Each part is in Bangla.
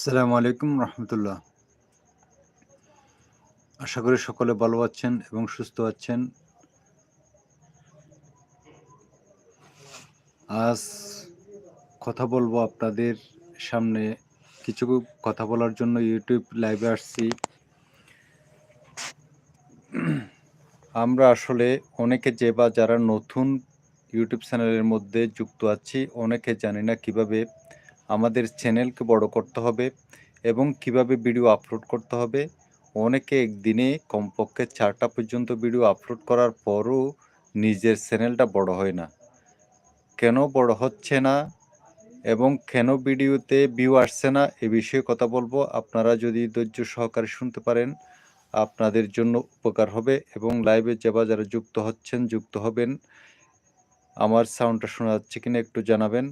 আসসালামু আলাইকুম রহমতুল্লাহ। আশা করি সকলে ভালো আছেন এবং সুস্থ আছেন। আজ কথা বলব আপনাদের সামনে কিছু কথা বলার জন্য ইউটিউব লাইভে আসছি। আমরা আসলে অনেকে যে বা যারা নতুন ইউটিউব চ্যানেলের মধ্যে যুক্ত আছি, অনেকে জানি না কীভাবে আমাদের চ্যানেলকে বড় করতে হবে এবং কীভাবে ভিডিও আপলোড করতে হবে। অনেকে একদিনে কমপক্ষে চারটা পর্যন্ত ভিডিও আপলোড করার পরও নিজের চ্যানেলটা বড় হয় না। কেন বড় হচ্ছে না এবং কেন ভিডিওতে ভিউ আসছে না, এ বিষয়ে কথা বলব। আপনারা যদি ধৈর্য সহকারে শুনতে পারেন, আপনাদের জন্য উপকার হবে এবং লাইভে যাবা যারা যুক্ত হচ্ছেন, যুক্ত হবেন, আমার সাউন্ডটা শোনা যাচ্ছে কিনা একটু জানাবেন।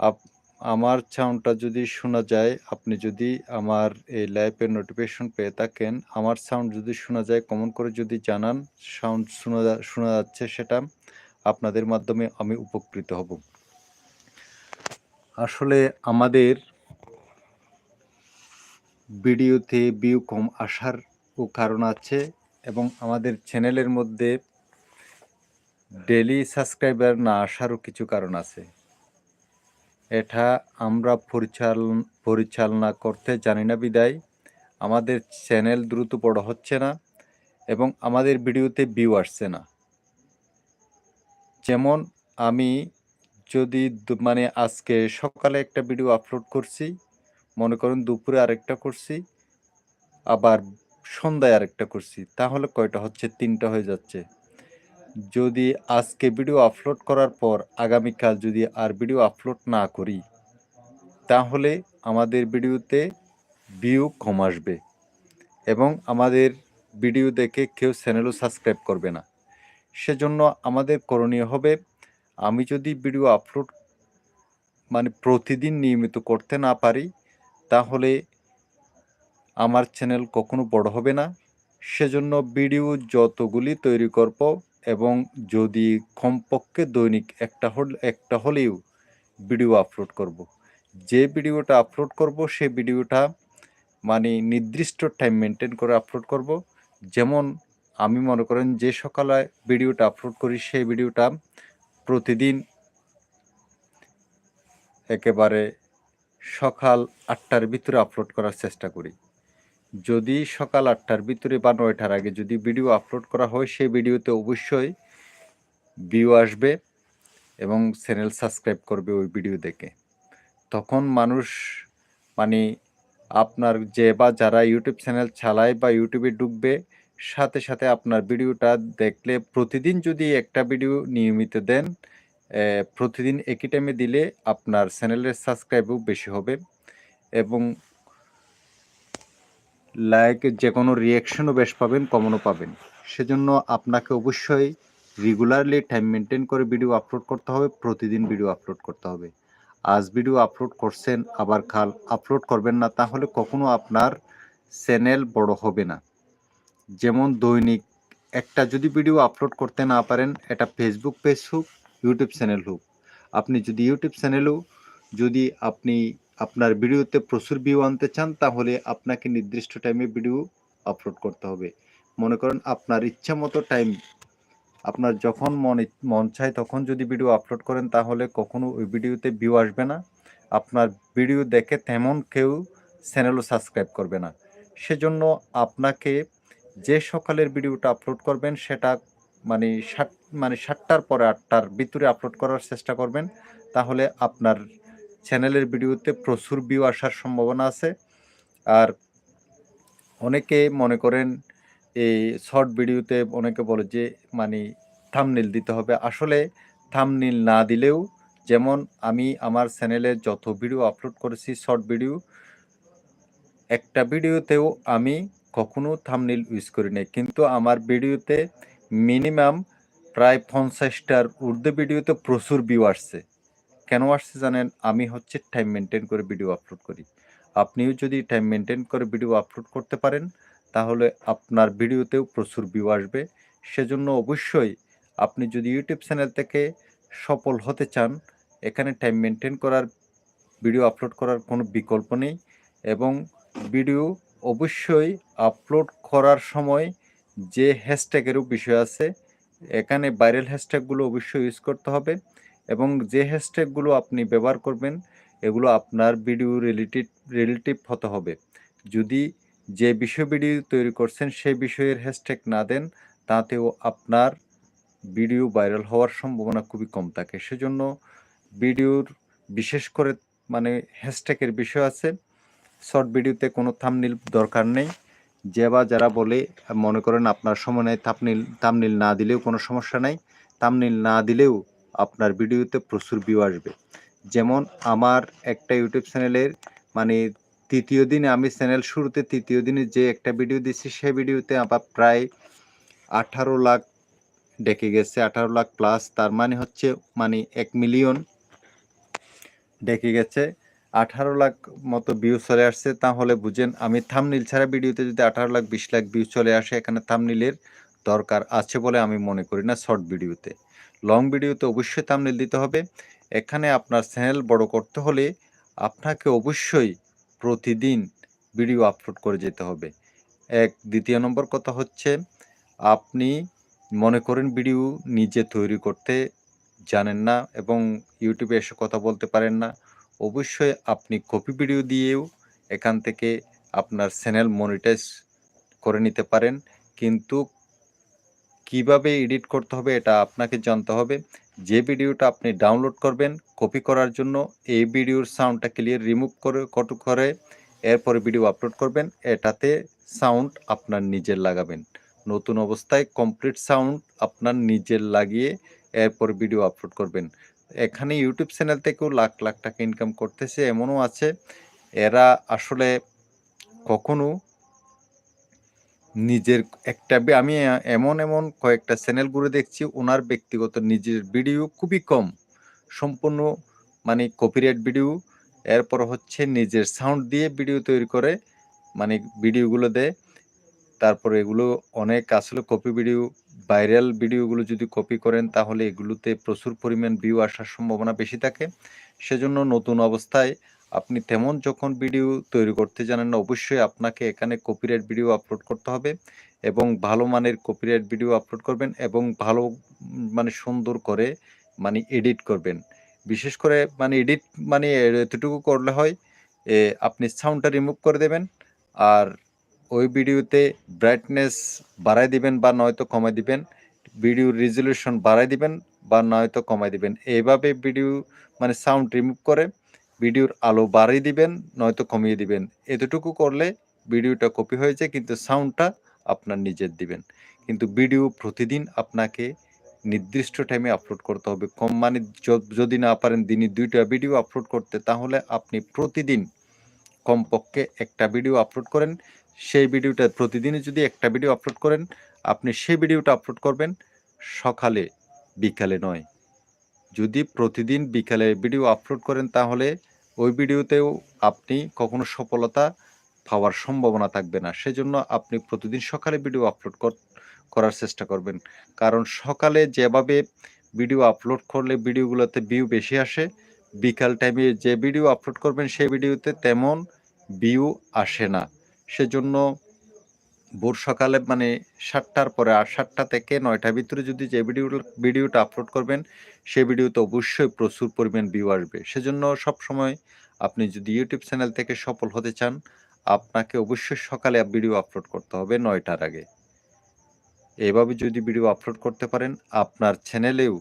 আপ আমার সাউন্ডটা যদি শোনা যায়, আপনি যদি আমার এই লাইভের নোটিফিকেশন পেয়ে থাকেন, আমার সাউন্ড যদি শোনা যায় কমন করে যদি জানান সাউন্ড শোনা শোনা যাচ্ছে সেটা আপনাদের মাধ্যমে আমি উপকৃত হব। আসলে আমাদের ভিডিওতে ভিউ কম আসার ও কারণ আছে এবং আমাদের চ্যানেলের মধ্যে ডেলি সাবস্ক্রাইবার না আসারও কিছু কারণ আছে। এটা আমরা পরিচালন পরিচালনা করতে জানি না বিদায়। আমাদের চ্যানেল দ্রুত বড় হচ্ছে না এবং আমাদের ভিডিওতে ভিউ আসছে না। যেমন আমি যদি মানে আজকে সকালে একটা ভিডিও আপলোড করছি, মনে করুন দুপুরে আরেকটা করছি, আবার সন্ধ্যায় আরেকটা করছি, তাহলে কয়টা হচ্ছে? তিনটা হয়ে যাচ্ছে। যদি আজকে ভিডিও আপলোড করার পর আগামীকাল যদি আর ভিডিও আপলোড না করি, তাহলে আমাদের ভিডিওতে ভিউ কম আসবে এবং আমাদের ভিডিও দেখে কেউ চ্যানেলও সাবস্ক্রাইব করবে না। সেজন্য আমাদের করণীয় হবে, আমি যদি ভিডিও আপলোড মানে প্রতিদিন নিয়মিত করতে না পারি, তাহলে আমার চ্যানেল কখনো বড় হবে না। সেজন্য ভিডিও যতগুলি তৈরি করব এবং যদি কমপক্ষে দৈনিক একটা হল, একটা হলেও ভিডিও আপলোড করব। যে ভিডিওটা আপলোড করব, সেই ভিডিওটা মানে নির্দিষ্ট টাইম মেনটেন করে আপলোড করব যেমন আমি মনে করেন যে সকালে ভিডিওটা আপলোড করি, সেই ভিডিওটা প্রতিদিন একেবারে সকাল আটটার ভিতরে আপলোড করার চেষ্টা করি যদি সকাল আটটার ভিতরে বা নয়টার আগে যদি ভিডিও আপলোড করা হয়, সেই ভিডিওতে অবশ্যই ভিউ আসবে এবং চ্যানেল সাবস্ক্রাইব করবে ওই ভিডিও দেখে। তখন মানুষ মানে আপনার যে বা যারা ইউটিউব চ্যানেল চালায় বা ইউটিউবে ঢুকবে, সাথে সাথে আপনার ভিডিওটা দেখলে প্রতিদিন যদি একটা ভিডিও নিয়মিত দেন প্রতিদিন একই টাইমে দিলে আপনার চ্যানেলের সাবস্ক্রাইবও বেশি হবে এবং লাইক যে কোনো রিয়াকশনও বেশ পাবেন কমনও পাবেন। সেজন্য আপনাকে অবশ্যই রেগুলারলি টাইম মেনটেন করে ভিডিও আপলোড করতে হবে, প্রতিদিন ভিডিও আপলোড করতে হবে। আজ ভিডিও আপলোড করছেন, আবার কাল আপলোড করবেন না, তাহলে কখনো আপনার চ্যানেল বড় হবে না। যেমন দৈনিক, একটা যদি ভিডিও আপলোড করতে না পারেন, এটা ফেসবুক পেজ হোক ইউটিউব চ্যানেল হোক। আপনি যদি ইউটিউব চ্যানেলও যদি আপনি আপনার ভিডিওতে প্রচুর ভিউ আনতে চান, তাহলে আপনাকে নির্দিষ্ট টাইমে ভিডিও আপলোড করতে হবে। মনে করেন আপনার ইচ্ছা মতো টাইম আপনার যখন মন মন চায় তখন যদি ভিডিও আপলোড করেন, তাহলে কখনো ওই ভিডিওতে ভিউ আসবে না। আপনার ভিডিও দেখে তেমন কেউ চ্যানেলও সাবস্ক্রাইব করবে না। সেজন্য আপনাকে যে সকালের ভিডিওটা আপলোড করবেন, সেটা মানে সাত মানে সাতটার পরে আটটার ভিতরে আপলোড করার চেষ্টা করবেন। তাহলে আপনার চ্যানেলের ভিডিওতে প্রচুর ভিউ আসার সম্ভাবনা আছে। আর অনেকে মনে করেন এই শর্ট ভিডিওতে অনেকে বলে যে মানে থামনিল দিতে হবে। আসলে থামনিল না দিলেও যেমন আমি আমার চ্যানেলে যত ভিডিও আপলোড করেছি শর্ট ভিডিও একটা ভিডিওতেও আমি কখনো থামনিল ইউজ করি নাই। কিন্তু আমার ভিডিওতে মিনিমাম প্রায় পঞ্চাশটার ঊর্ধ্বে ভিডিওতে প্রচুর ভিউ আসছে। কেন আসছে জানেন? আমি হচ্ছে টাইম মেনটেন করে ভিডিও আপলোড করি। আপনিও যদি টাইম মেনটেন করে ভিডিও আপলোড করতে পারেন, তাহলে আপনার ভিডিওতেও প্রচুর ভিউ আসবে। সেজন্য অবশ্যই আপনি যদি ইউটিউব চ্যানেল থেকে সফল হতে চান, এখানে টাইম মেনটেন করার ভিডিও আপলোড করার কোনো বিকল্প নেই এবং ভিডিও অবশ্যই আপলোড করার সময় যে হ্যাশট্যাগেরও বিষয় আছে, এখানে ভাইরাল হ্যাশট্যাগুলো অবশ্যই ইউজ করতে হবে। এবং যে হ্যাশট্যাগুলো আপনি ব্যবহার করবেন, এগুলো আপনার ভিডিও রিলেটেড রিলেটিভ হতে হবে। যদি যে বিষয় ভিডিও তৈরি করছেন সেই বিষয়ের হ্যাশট্যাগ না দেন, তাতেও আপনার ভিডিও ভাইরাল হওয়ার সম্ভাবনা খুবই কম থাকে। সেজন্য ভিডিওর বিশেষ করে মানে হ্যাশট্যাগের বিষয় আছে শর্ট ভিডিওতে কোনো থামনিল দরকার নেই। যে বা যারা বলে, মনে করেন আপনার সময় নেই থামনিল থামনিল না দিলেও কোনো সমস্যা নাই। থামনিল না দিলেও আপনার ভিডিওতে প্রচুর ভিউ আসবে। যেমন আমার একটা ইউটিউব চ্যানেলের মানে তৃতীয় দিনে আমি চ্যানেল শুরুতে তৃতীয় দিনে যে একটা ভিডিও দিচ্ছি সেই ভিডিওতে আবার প্রায় আঠারো লাখ ডেকে গেছে। আঠারো লাখ প্লাস তার মানে হচ্ছে মানে এক মিলিয়ন ডেকে গেছে। আঠারো লাখ মতো ভিউ চলে আসছে। তাহলে বুঝেন, আমি থামনিল ছাড়া ভিডিওতে যদি আঠারো লাখ, বিশ লাখ ভিউ চলে আসে, এখানে থামনিলের দরকার আছে বলে আমি মনে করি না শর্ট ভিডিওতে লং ভিডিওতে অবশ্যই থামনিল দিতে হবে। এখানে আপনার চ্যানেল বড় করতে হলে আপনাকে অবশ্যই প্রতিদিন ভিডিও আপলোড করে যেতে হবে। এক, দ্বিতীয় নম্বর কথা হচ্ছে, আপনি মনে করেন ভিডিও নিজে তৈরি করতে জানেন না এবং ইউটিউবে এসে কথা বলতে পারেন না, অবশ্যই আপনি কপি ভিডিও দিয়েও এখান থেকে আপনার চ্যানেল মনিটাইজ করে নিতে পারেন। কিন্তু কীভাবে এডিট করতে হবে এটা আপনাকে জানতে হবে। যে ভিডিওটা আপনি ডাউনলোড করবেন কপি করার জন্য এই ভিডিওর সাউন্ডটা ক্লিয়ার রিমুভ করে, কট করে এরপরে ভিডিও আপলোড করবেন। এটাতে সাউন্ড আপনার নিজের লাগাবেন। নতুন অবস্থায় কমপ্লিট সাউন্ড আপনার নিজের লাগিয়ে এরপর ভিডিও আপলোড করবেন। এখানে ইউটিউব চ্যানেল থেকেও লাখ লাখ টাকা ইনকাম করতেছে, এমনও আছে। এরা আসলে কখনো নিজের একটা আমি এমন এমন কয়েকটা চ্যানেল ঘুরে দেখছি, ওনার ব্যক্তিগত নিজের ভিডিও খুবই কম। সম্পূর্ণ মানে কপিরাইট ভিডিও এরপর হচ্ছে নিজের সাউন্ড দিয়ে ভিডিও তৈরি করে মানে ভিডিওগুলো দেয়। তারপরে এগুলো অনেক আসলে কপি ভিডিও ভাইরাল ভিডিওগুলো যদি কপি করেন, তাহলে এগুলোতে প্রচুর পরিমাণ ভিউ আসার সম্ভাবনা বেশি থাকে। সেজন্য নতুন অবস্থায় আপনি তেমন যখন ভিডিও তৈরি করতে জানেন না, অবশ্যই আপনাকে এখানে কপিরাইট ভিডিও আপলোড করতে হবে এবং ভালো মানের কপিরাইট ভিডিও আপলোড করবেন এবং ভালো মানে সুন্দর করে মানে এডিট করবেন। বিশেষ করে মানে এডিট মানে এতটুকু করলে হয় আপনি সাউন্ডটা রিমুভ করে দেবেন আর ওই ভিডিওতে ব্রাইটনেস বাড়াই দিবেন বা নয়তো কমাই দিবেন ভিডিওর রেজলিউশন বাড়াই দিবেন বা নয়তো কমাই দিবেন। এইভাবে ভিডিও মানে সাউন্ড রিমুভ করে ভিডিওর আলো বাড়িয়ে দিবেন, নয়তো কমিয়ে দিবেন। এতটুকু করলে ভিডিওটা কপি হয়ে যায়, কিন্তু সাউন্ডটা আপনার নিজের দিবেন। কিন্তু ভিডিও প্রতিদিন আপনাকে নির্দিষ্ট টাইমে আপলোড করতে হবে। কম মানে যদি না পারেন দিনে দুইটা ভিডিও আপলোড করতে, তাহলে আপনি প্রতিদিন কমপক্ষে একটা ভিডিও আপলোড করেন। সেই ভিডিওটা প্রতিদিনই যদি একটা ভিডিও আপলোড করেন, আপনি সেই ভিডিওটা আপলোড করবেন সকালে, বিকালে নয়। যদি প্রতিদিন বিকালে ভিডিও আপলোড করেন, তাহলে ওই ভিডিওতেও আপনি কখনো সফলতা পাওয়ার সম্ভাবনা থাকবে না। সেজন্য আপনি প্রতিদিন সকালে ভিডিও আপলোড করার চেষ্টা করবেন। কারণ সকালে যেভাবে ভিডিও আপলোড করলে ভিডিওগুলোতে ভিউ বেশি আসে, বিকাল টাইমে যে ভিডিও আপলোড করবেন, সেই ভিডিওতে তেমন ভিউ আসে না। সেজন্য ভোর সকালে মানে সাতটার পরে আর সাতটা থেকে নয়টার ভিতরে যদি যে ভিডিও ভিডিওটা আপলোড করবেন সেই ভিডিওতে অবশ্যই প্রচুর পরিমাণ ভিউ আসবে। সেজন্য সব সময় আপনি যদি ইউটিউব চ্যানেল থেকে সফল হতে চান, আপনাকে অবশ্যই সকালে ভিডিও আপলোড করতে হবে নয়টার আগে। এভাবে যদি ভিডিও আপলোড করতে পারেন, আপনার চ্যানেলেও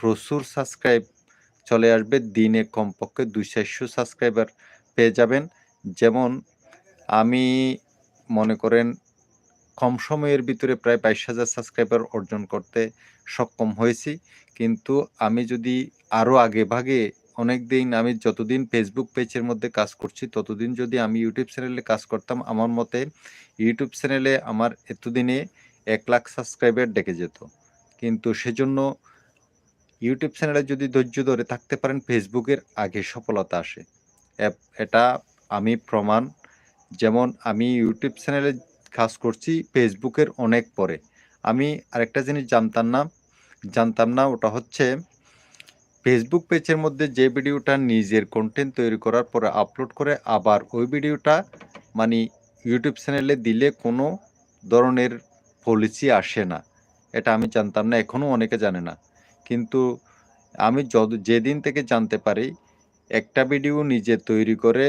প্রচুর সাবস্ক্রাইব চলে আসবে। দিনে কমপক্ষে দুই চারশো সাবস্ক্রাইবার পেয়ে যাবেন। যেমন আমি মনে করেন কম সময়ের ভিতরে প্রায় বাইশ হাজার সাবস্ক্রাইবার অর্জন করতে সক্ষম হয়েছি। কিন্তু আমি যদি আরও আগে ভাগে অনেক দিন আমি যতদিন ফেসবুক পেজের মধ্যে কাজ করছি, ততদিন যদি আমি ইউটিউব চ্যানেলে কাজ করতাম, আমার মতে ইউটিউব চ্যানেলে আমার এতদিনে এক লাখ সাবস্ক্রাইবার ডেকে যেত। কিন্তু সেজন্য ইউটিউব চ্যানেলে যদি ধৈর্য ধরে থাকতে পারেন ফেসবুকের আগে সফলতা আসে। এটা আমি প্রমাণ। যেমন আমি ইউটিউব চ্যানেলে কাজ করছি ফেসবুকের অনেক পরে। আমি আরেকটা জিনিস জানতাম না জানতাম না, ওটা হচ্ছে ফেসবুক পেজের মধ্যে যে ভিডিওটা নিজের কন্টেন্ট তৈরি করার পরে আপলোড করে, আবার ওই ভিডিওটা মানে ইউটিউব চ্যানেলে দিলে কোনো ধরনের পলিসি আসে না। এটা আমি জানতাম না এখনও অনেকে জানে না। কিন্তু আমি যত যেদিন থেকে জানতে পারি, একটা ভিডিও নিজে তৈরি করে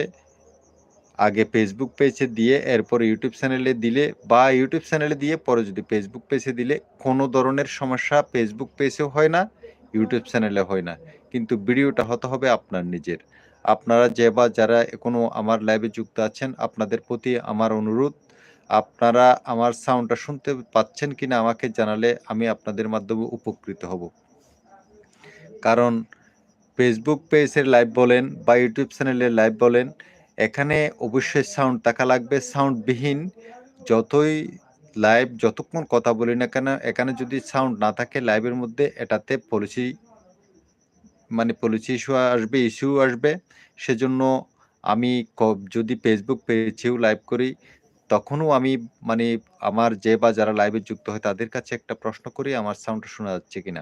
আগে ফেসবুক পেজে দিয়ে, এরপর ইউটিউব চ্যানেলে দিলে বা ইউটিউব চ্যানেলে দিয়ে পরে যদি ফেসবুক পেজে দিলে, কোনো ধরনের সমস্যা ফেসবুক পেজেও হয় না ইউটিউব চ্যানেলে হয় না। কিন্তু ভিডিওটা হতে হবে আপনার নিজের। আপনারা যে বা যারা এখনও আমার লাইভে যুক্ত আছেন, আপনাদের প্রতি আমার অনুরোধ, আপনারা আমার সাউন্ডটা শুনতে পাচ্ছেন কিনা আমাকে জানালে আমি আপনাদের মাধ্যমে উপকৃত হব। কারণ ফেসবুক পেজের লাইভ বলেন বা ইউটিউব চ্যানেলের লাইভ বলেন এখানে অবশ্যই সাউন্ড থাকা লাগবে সাউন্ডবিহীন যতই লাইভ যতক্ষণ কথা বলি না কেন, এখানে যদি সাউন্ড না থাকে লাইভের মধ্যে, এটাতে পলিসি মানে পলিসি ইস্যু আসবে ইস্যু আসবে। সেজন্য আমি যদি ফেসবুক পেজেও লাইভ করি, তখনও আমি মানে আমার যে বা যারা লাইভে যুক্ত হয়, তাদের কাছে একটা প্রশ্ন করি, আমার সাউন্ডটা শোনা যাচ্ছে কিনা।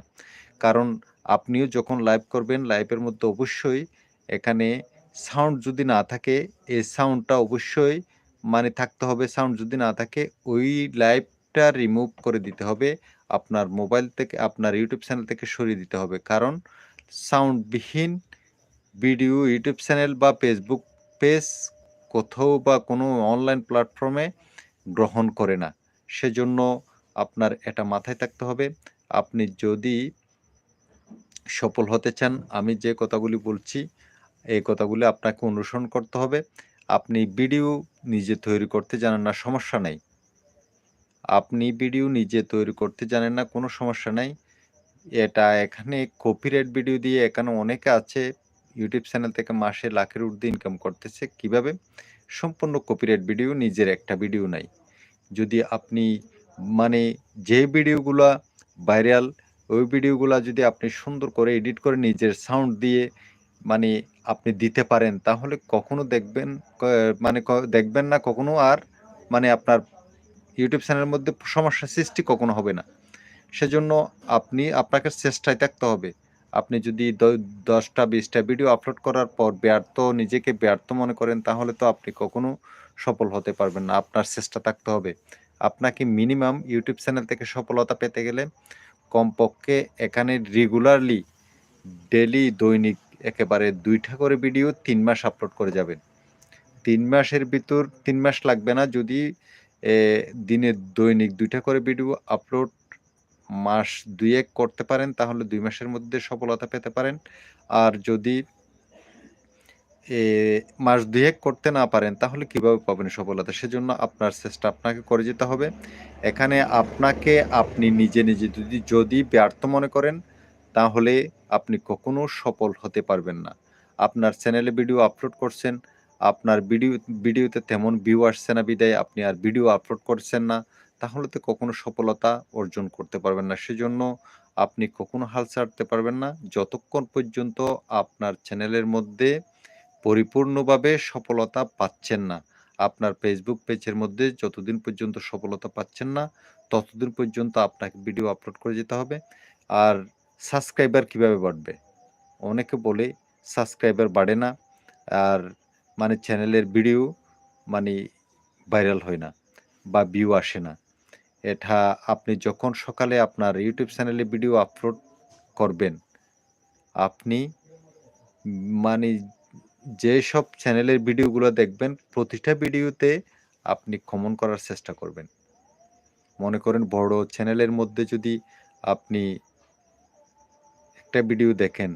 কারণ আপনিও যখন লাইভ করবেন লাইভের মধ্যে অবশ্যই এখানে সাউন্ড যদি না থাকে, এই সাউন্ডটা অবশ্যই মানে থাকতে হবে। সাউন্ড যদি না থাকে, ওই লাইভটা রিমুভ করে দিতে হবে। আপনার মোবাইল থেকে, আপনার ইউটিউব চ্যানেল থেকে সরিয়ে দিতে হবে। কারণ সাউন্ডবিহীন ভিডিও, ইউটিউব চ্যানেল বা ফেসবুক পেজ কোথাও বা কোনো অনলাইন প্ল্যাটফর্মে গ্রহণ করে না। সেজন্য আপনার এটা মাথায় থাকতে হবে। আপনি যদি সফল হতে চান, আমি যে কথাগুলি বলছি এই কথাগুলি আপনাকে অনুসরণ করতে হবে। আপনি ভিডিও নিজে তৈরি করতে জানেন না, সমস্যা নেই। আপনি ভিডিও নিজে তৈরি করতে জানেন না, কোনো সমস্যা নাই। এটা এখানে কপিরাইট ভিডিও দিয়ে এখানে অনেকে আছে ইউটিউব চ্যানেল থেকে মাসে লাখের ঊর্ধ্বে ইনকাম করতেছে। কীভাবে? সম্পূর্ণ কপিরাইট ভিডিও নিজের একটা ভিডিও নাই। যদি আপনি মানে যে ভিডিওগুলা ভাইরাল ওই ভিডিওগুলো যদি আপনি সুন্দর করে এডিট করে নিজের সাউন্ড দিয়ে মানে আপনি দিতে পারেন, তাহলে কখনো দেখবেন মানে দেখবেন না কখনো আর মানে আপনার ইউটিউব চ্যানেলের মধ্যে সমস্যা সৃষ্টি কখনো হবে না। সেজন্য আপনি, আপনাকে চেষ্টায় থাকতে হবে। আপনি যদি দশটা, বিশটা ভিডিও আপলোড করার পর ব্যর্থ, নিজেকে ব্যর্থ মনে করেন, তাহলে তো আপনি কখনো সফল হতে পারবেন না। আপনার চেষ্টা থাকতে হবে। আপনাকে মিনিমাম ইউটিউব চ্যানেল থেকে সফলতা পেতে গেলে কমপক্ষে এখানে রেগুলারলি ডেলি দৈনিক একেবারে দুইটা করে ভিডিও তিন মাস আপলোড করে যাবেন। তিন মাসের ভিতর তিন মাস লাগবে না, যদি দিনে দৈনিক দুইটা করে ভিডিও আপলোড মাস দুই এক করতে পারেন, তাহলে দুই মাসের মধ্যে সফলতা পেতে পারেন। আর যদি, এ, মাস এক করতে না পারেন, তাহলে কীভাবে পাবেন সফলতা? সেজন্য আপনার চেষ্টা আপনাকে করে যেতে হবে। এখানে আপনাকে আপনি নিজে নিজে যদি যদি ব্যর্থ মনে করেন তাহলে আপনি কখনো সফল হতে পারবেন না। আপনার চ্যানেলে ভিডিও আপলোড করছেন, আপনার ভিডিও ভিডিওতে তেমন ভিউ আসছে না বিদায়, আপনি আর ভিডিও আপলোড করছেন না, তাহলে তো কখনো সফলতা অর্জন করতে পারবেন না। সেজন্য আপনি কখনো হাল ছাড়তে পারবেন না। যতক্ষণ পর্যন্ত আপনার চ্যানেলের মধ্যে পরিপূর্ণভাবে সফলতা পাচ্ছেন না, আপনার ফেসবুক পেজের মধ্যে যতদিন পর্যন্ত সফলতা পাচ্ছেন না, ততদিন পর্যন্ত আপনাকে ভিডিও আপলোড করে যেতে হবে। আর সাবস্ক্রাইবার কীভাবে বাড়বে? অনেকে বলে সাবস্ক্রাইবার বাড়ে না, আর মানে চ্যানেলের ভিডিও মানে ভাইরাল হয় না বা ভিউ আসে না। এটা আপনি যখন সকালে আপনার ইউটিউব চ্যানেলে ভিডিও আপলোড করবেন, আপনি মানে যেসব চ্যানেলের ভিডিওগুলো দেখবেন, প্রতিটা ভিডিওতে আপনি কমন করার চেষ্টা করবেন। মনে করেন বড় চ্যানেলের মধ্যে যদি আপনি একটা ভিডিও দেখেন।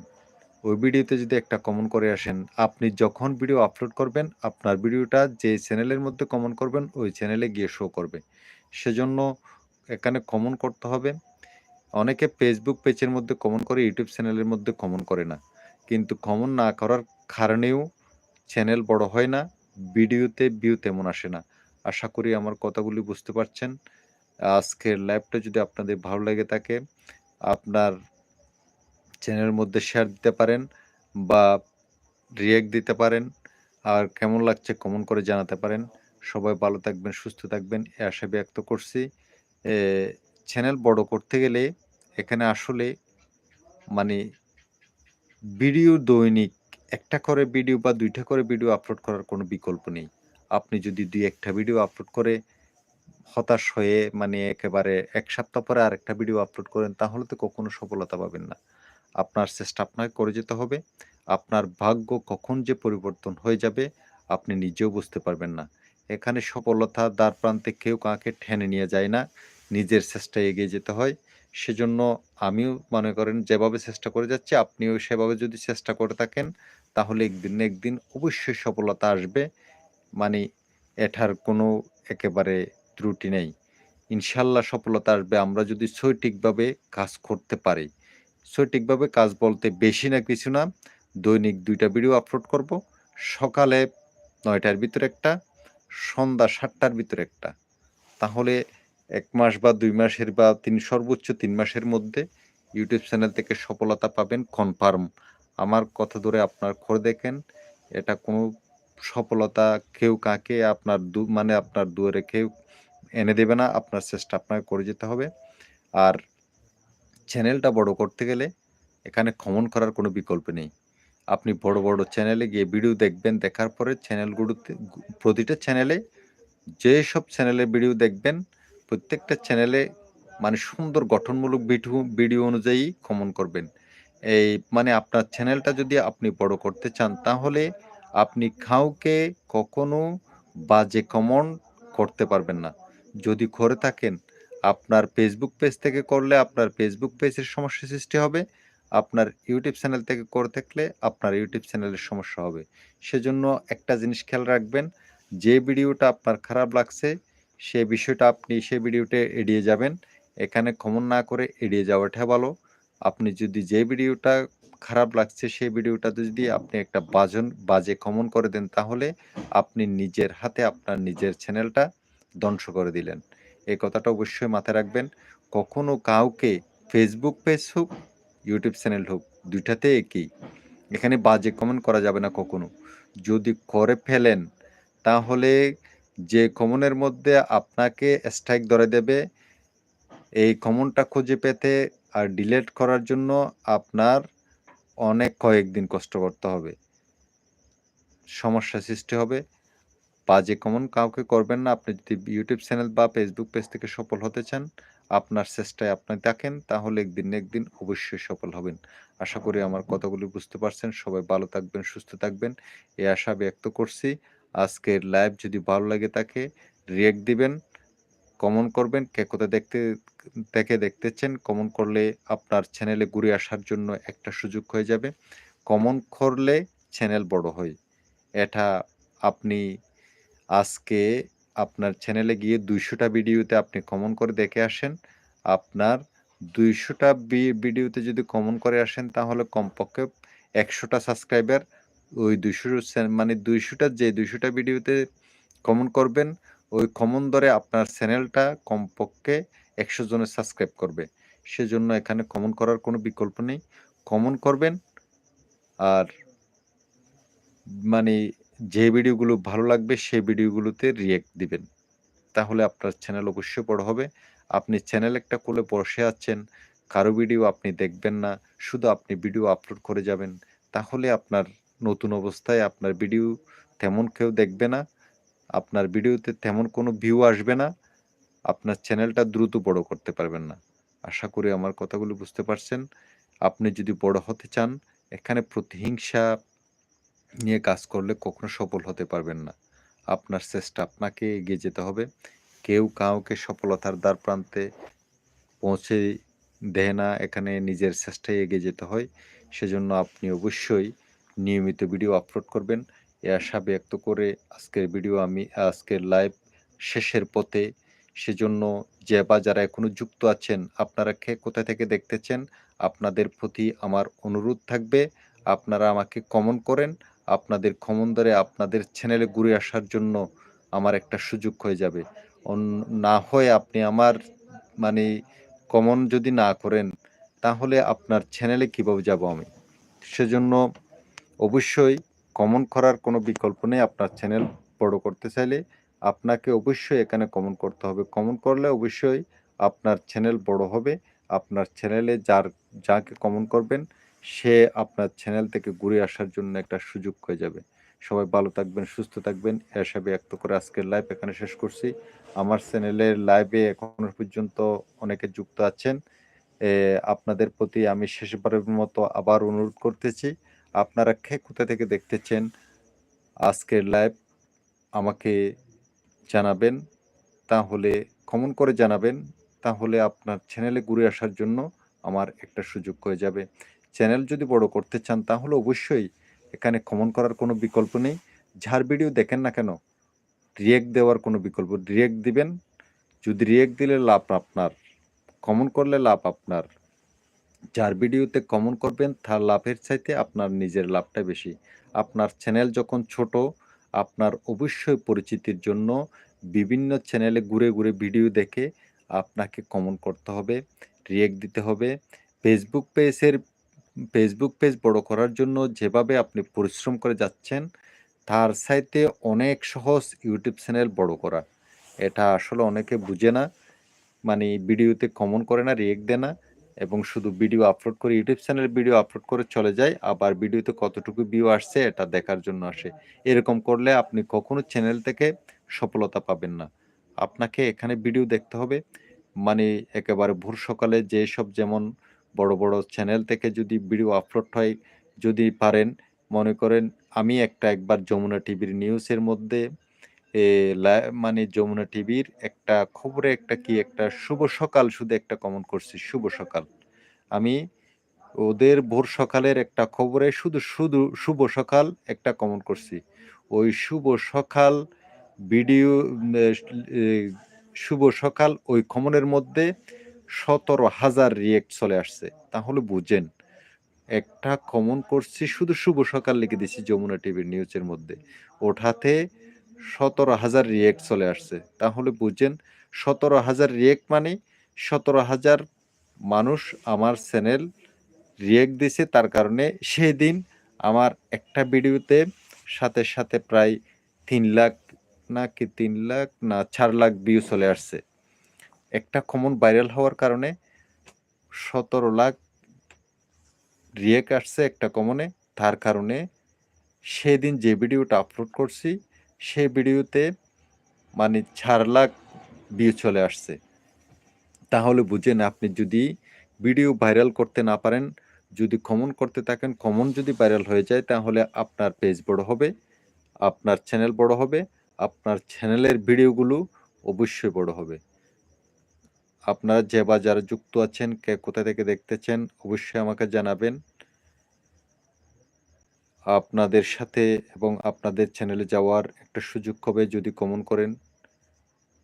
ওই ভিডিওতে যদি একটা কমন করে আসেন, আপনি যখন ভিডিও আপলোড করবেন, আপনার ভিডিওটা যে চ্যানেলের মধ্যে কমন করবেন, ওই চ্যানেলে গিয়ে শো করবে। সেজন্য এখানে কমন করতে হবে। অনেকে ফেসবুক পেজের মধ্যে কমন করে ইউটিউব চ্যানেলের মধ্যে কমন করে না। কিন্তু কমন না করার কারণেও চ্যানেল বড় হয় না, ভিডিওতে ভিউ তেমন আসে না। আশা করি আমার কথাগুলি বুঝতে পারছেন। আজকের লাইভটা যদি আপনাদের ভালো লেগে থাকে, আপনার চ্যানেলের মধ্যে শেয়ার দিতে পারেন বা রিয়েক্ট দিতে পারেন। আর কেমন লাগছে কমন করে জানাতে পারেন। সবাই ভালো থাকবেন, সুস্থ থাকবেন, এ আশা ব্যক্ত করছি। চ্যানেল বড় করতে গেলে এখানে আসলে মানে ভিডিও দৈনিক একটা করে ভিডিও বা দুইটা করে ভিডিও আপলোড করার কোনো বিকল্প নেই। আপনি যদি দুই একটা ভিডিও আপলোড করে হতাশ হয়ে মানে একেবারে এক সপ্তাহ পরে আরেকটা ভিডিও আপলোড করেন, তাহলে তো কখনো সফলতা পাবেন না। আপনার চেষ্টা আপনাকে করে যেতে হবে। আপনার ভাগ্য কখন যে পরিবর্তন হয়ে যাবে, আপনি নিজেও বুঝতে পারবেন না। এখানে সফলতা দ্বার প্রান্তে কেউ কাকে ঠেনে নিয়ে যায় না। নিজের চেষ্টায় এগিয়ে যেতে হয়। সেজন্য আমিও মনে করেন, যেভাবে চেষ্টা করে যাচ্ছি, আপনিও সেভাবে যদি চেষ্টা করে থাকেন, তাহলে একদিন একদিন অবশ্যই সফলতা আসবে। মানে এটার কোনো একেবারে ত্রুটি নেই। ইনশাল্লাহ সফলতা আসবে। আমরা যদি সঠিকভাবে কাজ করতে পারি সঠিকভাবে কাজ বলতে বেশি না কিছু না, দৈনিক দুইটা ভিডিও আপলোড করব। সকালে নয়টার ভিতরে একটা, সন্ধ্যা সাতটার ভিতরে একটা। তাহলে এক মাস বা দুই মাসের বা তিন, সর্বোচ্চ তিন মাসের মধ্যে ইউটিউব চ্যানেল থেকে সফলতা পাবেন কনফার্ম আমার কথা ধরে আপনার করে দেখেন, এটা কোনো সফলতা কেউ কাকে আপনার দু মানে আপনার দুয়ারে কেউ এনে দেবে না, আপনার চেষ্টা আপনাকে করে যেতে হবে। আর চ্যানেলটা বড় করতে গেলে এখানে কমন করার কোনো বিকল্প নেই। আপনি বড় বড় চ্যানেলে গিয়ে ভিডিও দেখবেন, দেখার পরে চ্যানেলগুলোতে প্রতিটা চ্যানেলে যে সব চ্যানেলে ভিডিও দেখবেন, প্রত্যেকটা চ্যানেলে মানে সুন্দর গঠনমূলক ভিডিও ভিডিও অনুযায়ী কমন করবেন। এই মানে আপনার চ্যানেলটা যদি আপনি বড় করতে চান, তাহলে আপনি কাউকে কখনো বাজে কমন করতে পারবেন না। যদি করে থাকেন আপনার ফেসবুক পেজ থেকে করলে আপনার ফেসবুক পেজের সমস্যা সৃষ্টি হবে। আপনার ইউটিউব চ্যানেল থেকে করে থাকলে আপনার ইউটিউব চ্যানেলের সমস্যা হবে। সেজন্য একটা জিনিস খেয়াল রাখবেন, যে ভিডিওটা আপনার খারাপ লাগছে, সে বিষয়টা আপনি সে ভিডিওতে এড়িয়ে যাবেন। এখানে কমন না করে এড়িয়ে যাওয়াটা ভালো। আপনি যদি যে ভিডিওটা খারাপ লাগছে সেই ভিডিওটা যদি আপনি একটা বাজন, বাজে কমন করে দেন, তাহলে আপনি নিজের হাতে আপনার নিজের চ্যানেলটা ধ্বংস করে দিলেন। এই কথাটা অবশ্যই মাথায় রাখবেন। কখনো কাউকে ফেসবুক পেজ হোক ইউটিউব চ্যানেল হোক, দুইটাতে একই। এখানে বাজে কমেন্ট করা যাবে না কখনো। যদি করে ফেলেন, তাহলে যে কমনের মধ্যে আপনাকে স্ট্রাইক ধরে দেবে, এই কমনটা খুঁজে পেতে আর ডিলেট করার জন্য আপনার অনেক কয়েকদিন কষ্ট করতে হবে। সমস্যা সৃষ্টি হবে। বাজে কমন কাউকে করবেন না। আপনি যদি ইউটিউব চ্যানেল বা ফেসবুক পেজ থেকে সফল হতে চান, আপনার চেষ্টায় আপনি থাকেন, তাহলে একদিন একদিন অবশ্যই সফল হবেন। আশা করি আমার কথাগুলি বুঝতে পারছেন। সবাই ভালো থাকবেন, সুস্থ থাকবেন। এই আশা ব্যক্ত করছি। আজকের লাইভ যদি ভালো লাগে থাকে রিয়েক্ট দিবেন কমন করবেন। কে কোথায় দেখতে, থেকে দেখতেছেন কমন করলে আপনার চ্যানেলে ঘুরে আসার জন্য একটা সুযোগ হয়ে যাবে। কমন করলে চ্যানেল বড় হয়। এটা আপনি আজকে আপনার চ্যানেলে গিয়ে দুইশোটা ভিডিওতে আপনি কমন করে দেখে আসেন। আপনার দুইশোটা ভিডিওতে যদি কমন করে আসেন, তাহলে কমপক্ষে একশোটা সাবস্ক্রাইবার ওই দুইশো মানে দুইশোটা, যে দুইশোটা ভিডিওতে কমন করবেন, ওই কমন ধরে আপনার চ্যানেলটা কমপক্ষে একশো জনের সাবস্ক্রাইব করবে। সেজন্য এখানে কমন করার কোনো বিকল্প নেই। কমন করবেন, আর মানে যে ভিডিওগুলো ভালো লাগবে সেই ভিডিওগুলোতে রিয়েক্ট দিবেন। তাহলে আপনার চ্যানেল অবশ্যই বড় হবে। আপনি চ্যানেল একটা খুলে বসে আছেন, কারও ভিডিও আপনি দেখবেন না, শুধু আপনি ভিডিও আপলোড করে যাবেন, তাহলে আপনার নতুন অবস্থায় আপনার ভিডিও তেমন কেউ দেখবে না, আপনার ভিডিওতে তেমন কোনো ভিউ আসবে না, আপনার চ্যানেলটা দ্রুত বড় করতে পারবেন না। আশা করি আমার কথাগুলো বুঝতে পারছেন। আপনি যদি বড় হতে চান, এখানে প্রতিহিংসা নিয়ে কাজ করলে কখনো সফল হতে পারবেন না। আপনার চেষ্টা আপনাকে এগিয়ে যেতে হবে। কেউ কাউকে সফলতার দ্বার প্রান্তে পৌঁছে দেয় না, এখানে নিজের চেষ্টায় এগিয়ে যেতে হয়। সেজন্য আপনি অবশ্যই নিয়মিত ভিডিও আপলোড করবেন। এ আশা ব্যক্ত করে আজকের ভিডিও আমি, আজকের লাইভ শেষের পথে সেজন্য যে বা যারা এখনও যুক্ত আছেন, আপনারা কে কোথা থেকে দেখতেছেন, আপনাদের প্রতি আমার অনুরোধ থাকবে। আপনারা আমাকে কমন করেন। আপনাদের কমন আপনাদের চ্যানেলে ঘুরে আসার জন্য আমার একটা সুযোগ হয়ে যাবে। না হয় আপনি আমার মানে কমন যদি না করেন, তাহলে আপনার চ্যানেলে কীভাবে যাব আমি? সেজন্য অবশ্যই কমন করার কোনো বিকল্প নেই। আপনার চ্যানেল বড় করতে চাইলে আপনাকে অবশ্যই এখানে কমন করতে হবে। কমন করলে অবশ্যই আপনার চ্যানেল বড় হবে। আপনার চ্যানেলে যার, যাকে কমন করবেন সে আপনার চ্যানেল থেকে ঘুরে আসার জন্য একটা সুযোগ হয়ে যাবে। সবাই ভালো থাকবেন, সুস্থ থাকবেন। এ আশা ব্যক্ত করে আজকের লাইভ এখানে শেষ করছি। আমার চ্যানেলের লাইভে এখনও পর্যন্ত অনেকে যুক্ত আছেন। আপনাদের প্রতি আমি শেষবারের মতো আবার অনুরোধ করতেছি, আপনারা কে কোথা থেকে দেখতেছেন আজকের লাইভ আমাকে জানাবেন, তাহলে কমন করে জানাবেন, তাহলে আপনার চ্যানেলে ঘুরে আসার জন্য আমার একটা সুযোগ হয়ে যাবে। চ্যানেল যদি বড় করতে চান, তাহলে অবশ্যই এখানে কমন করার কোনো বিকল্প নেই। যার ভিডিও দেখেন না কেন রিয়েক্ট দেওয়ার কোনো বিকল্প রিয়েক্ট দিবেন। যদি রিয়েক্ট দিলে লাভ আপনার কমন করলে লাভ আপনার। যার ভিডিওতে কমন করবেন, তার লাভের চাইতে আপনার নিজের লাভটা বেশি। আপনার চ্যানেল যখন ছোট, আপনার অবশ্যই পরিচিতির জন্য বিভিন্ন চ্যানেলে ঘুরে ঘুরে ভিডিও দেখে আপনাকে কমন করতে হবে রিয়েক্ট দিতে হবে। ফেসবুক পেজের ফেসবুক পেজ বড় করার জন্য যেভাবে আপনি পরিশ্রম করে যাচ্ছেন, তার সাইতে অনেক সহজ ইউটিউব চ্যানেল বড় করা। এটা আসলে অনেকে বুঝে না মানে ভিডিওতে কমন করে না রিয়েক্ট দেয় না এবং শুধু ভিডিও আপলোড করে ইউটিউব চ্যানেলে ভিডিও আপলোড করে চলে যায়, আবার ভিডিওতে কতটুকু ভিউ আসছে এটা দেখার জন্য আসে। এরকম করলে আপনি কখনো চ্যানেল থেকে সফলতা পাবেন না। আপনাকে এখানে ভিডিও দেখতে হবে মানে একেবারে ভোর সকালে যেসব যেমন বড় বড় চ্যানেল থেকে যদি ভিডিও আপলোড হয়, যদি পারেন, মনে করেন আমি একটা একবার যমুনা টিভির নিউজের মধ্যে মানে যমুনা টিভির একটা খবরে একটা কি একটা শুভ সকাল শুধু একটা কমেন্ট করছি, শুভ সকাল। আমি ওদের ভোর সকালের একটা খবরে শুধু শুধু শুভ সকাল একটা কমেন্ট করছি। ওই শুভ সকাল ভিডিও শুভ সকাল ওই কমনের মধ্যে সতেরো হাজার রিয়েক্ট চলে আসছে। তাহলে বুঝেন, একটা কমন করছি, শুধু শুভ সকাল লিখে দিছি যমুনা টিভির নিউজের মধ্যে। ওঠাতে সতেরো হাজার রিয়েক্ট চলে আসছে। তাহলে বুঝছেন সতেরো হাজার রিয়েক্ট মানে সতেরো হাজার মানুষ আমার চ্যানেল রিয়েক্ট দিছে, তার কারণে সেই দিন আমার একটা ভিডিওতে সাথে সাথে প্রায় তিন লাখ না কি তিন লাখ না চার লাখ ভিউ চলে আসছে। একটা কমন ভাইরাল হওয়ার কারণে সতেরো লাখ রিয়েক্ট আসছে একটা কমনে। তার কারণে সেদিন যে ভিডিওটা আপলোড করছি সেই ভিডিওতে মানে চার লাখ ভিউ চলে আসছে। তাহলে বুঝেন আপনি যদি ভিডিও ভাইরাল করতে না পারেন, যদি কমন করতে থাকেন, কমন যদি ভাইরাল হয়ে যায়, তাহলে আপনার পেজ বড় হবে, আপনার চ্যানেল বড় হবে, আপনার চ্যানেলের ভিডিওগুলো অবশ্যই বড় হবে। আপনারা যে বা যারা যুক্ত আছেন, কে কোথা থেকে দেখতেছেন, অবশ্যই আমাকে জানাবেন। আপনাদের সাথে এবং আপনাদের চ্যানেলে যাওয়ার একটা সুযোগ হবে যদি কমন করেন।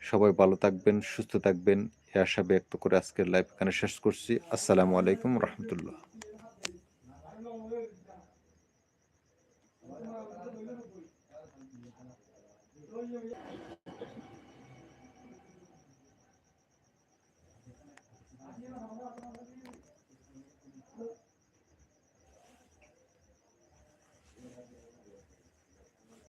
সবাই ভালো থাকবেন, সুস্থ থাকবেন। এ আশা ব্যক্ত করে আজকের লাইভ এখানে শেষ করছি। আসসালামু আলাইকুম রহমতুল্লাহ।